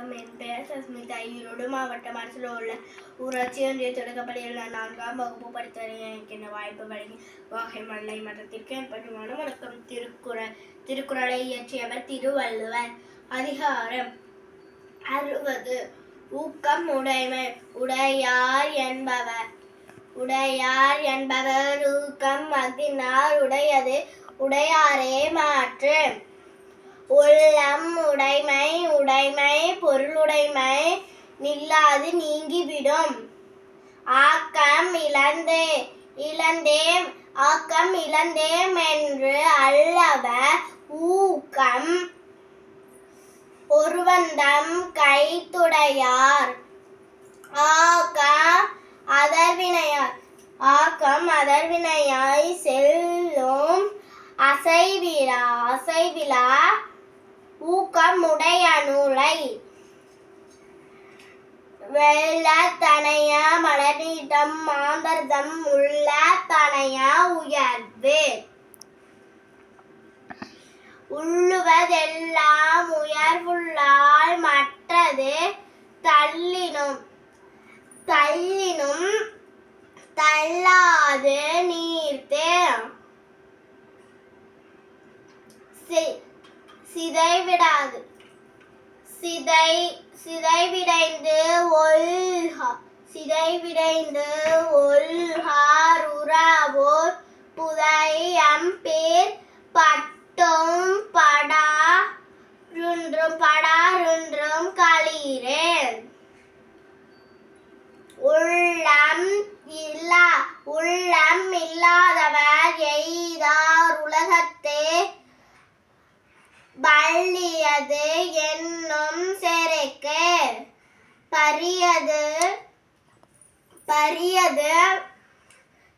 வணக்கம் என் பெயர் சஸ்மிதா ஈரோடு மாவட்டம் அரசில் உள்ள ஊராட்சி ஒன்றிய தொடக்கப்பள்ளியில் நான் நான்காம் வகுப்பு படித்து வருகிறேன் எனக்கு இந்த வாய்ப்பு வழங்கி வாகை மல்லை மதத்திற்கு என் பணிவான வணக்கம். திருக்குறள் திருக்குறளை இயற்றியவர் திருவள்ளுவர். அதிகாரம் அறுபது. ஊக்கம் உடைமை உடையார் என்பவர். உடையார் என்பவர் ஊக்கம் அஃதினார் உடையது உடையாரே மாற்று. உள்ளம் உடைமை உடைமை பொருளுடைமை நில்லாது நீங்கிவிடும். ஆக்கம் இழந்தே இழந்தேம் ஆக்கம் இழந்தேம் என்று அல்லவ ஊக்கம். ஒருவந்தம் கைத்துடையார். ஆக்கம் அதர்வினையார் ஆக்கம் அதர்வினையாய் செல்லும். அசைவிழா அசைவிழா ஊக்கமுடைய நூலை வெள்ள மலரிடம் மாந்தர்தம் உள்ள தனைய உயர்வு. உள்ளுவதெல்லாம் உயர்வுள்ளால் மற்றது தள்ளினும் தள்ளினும் தள்ளாது நீர்த்தே. சி- சிதைவிடாது. சிதை சிதைவிடைந்து ஒல்ஹா சிதைவிடைந்து ஒல்ஹார் உறாவோர் புதையம் பேர் பட்டும் படா ருன்றும் படாருன்றும் களீரேன் உள்ளம் இல்லா பள்ளியது என்னும் செருக்கு பரியது பரியது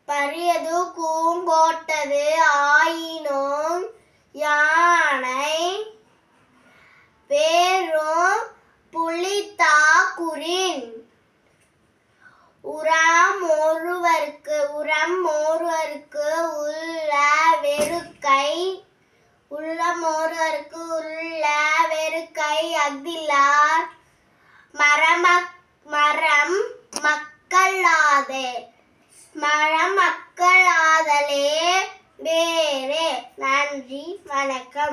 பரியது கூங்கோட்டது ஆயினும் யானை பேரும் புலித்தா குறின் உரம் ஒருவருக்கு உரம் ஒருவருக்கு உள்ள வெறுக்கை உள்ளம் ஒருவருக்கு உள்ள வெறுக்கை அஃதிலார். மரம மரம் மக்களாதே மரம் மக்களாதலே. வேறே நன்றி வணக்கம்.